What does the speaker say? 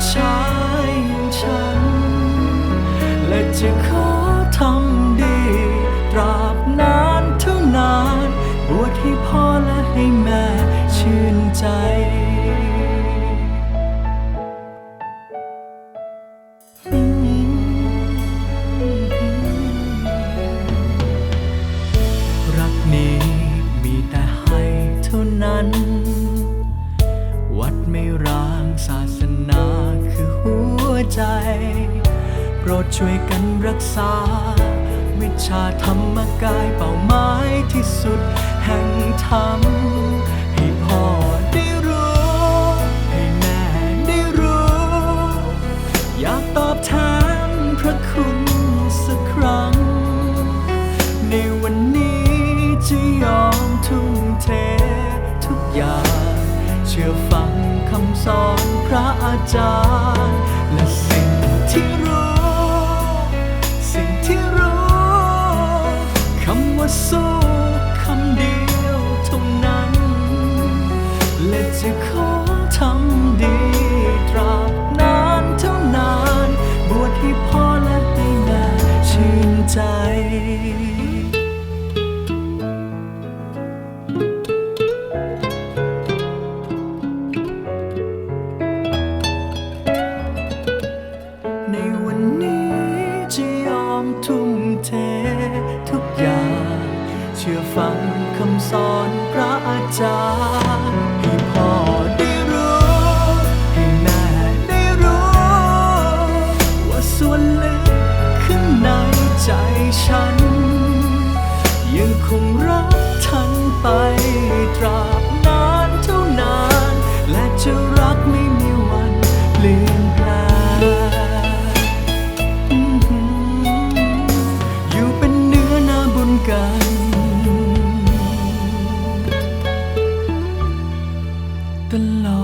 ผู้ชายอย่างฉัน และจะขอทำดี ตราบนานเท่านาน บวชให้พ่อและให้แม่ชื่นใจรักนี้มีแต่ให้เท่านั้น วัดไม่ร้างศาสนา ใจ โปรดช่วยกันรักษา วิชาธรรมกายเป้าหมายที่สุดแห่งธรรม ให้พ่อได้รู้ ให้แม่ได้รู้ อยากตอบแทนพระคุณสักครั้ง ในวันนี้จะยอมทุ่มเททุกอย่าง เชื่อฟังคำสอนพระอาจารย์ ค ฟังคำสอนพระอาจารย์ให้พ่อได้รู้ ให้แม่ได้รู้ ว่าส่วนลึกข้างในใจฉัน ยังคงรักท่านไปตรา ตลอด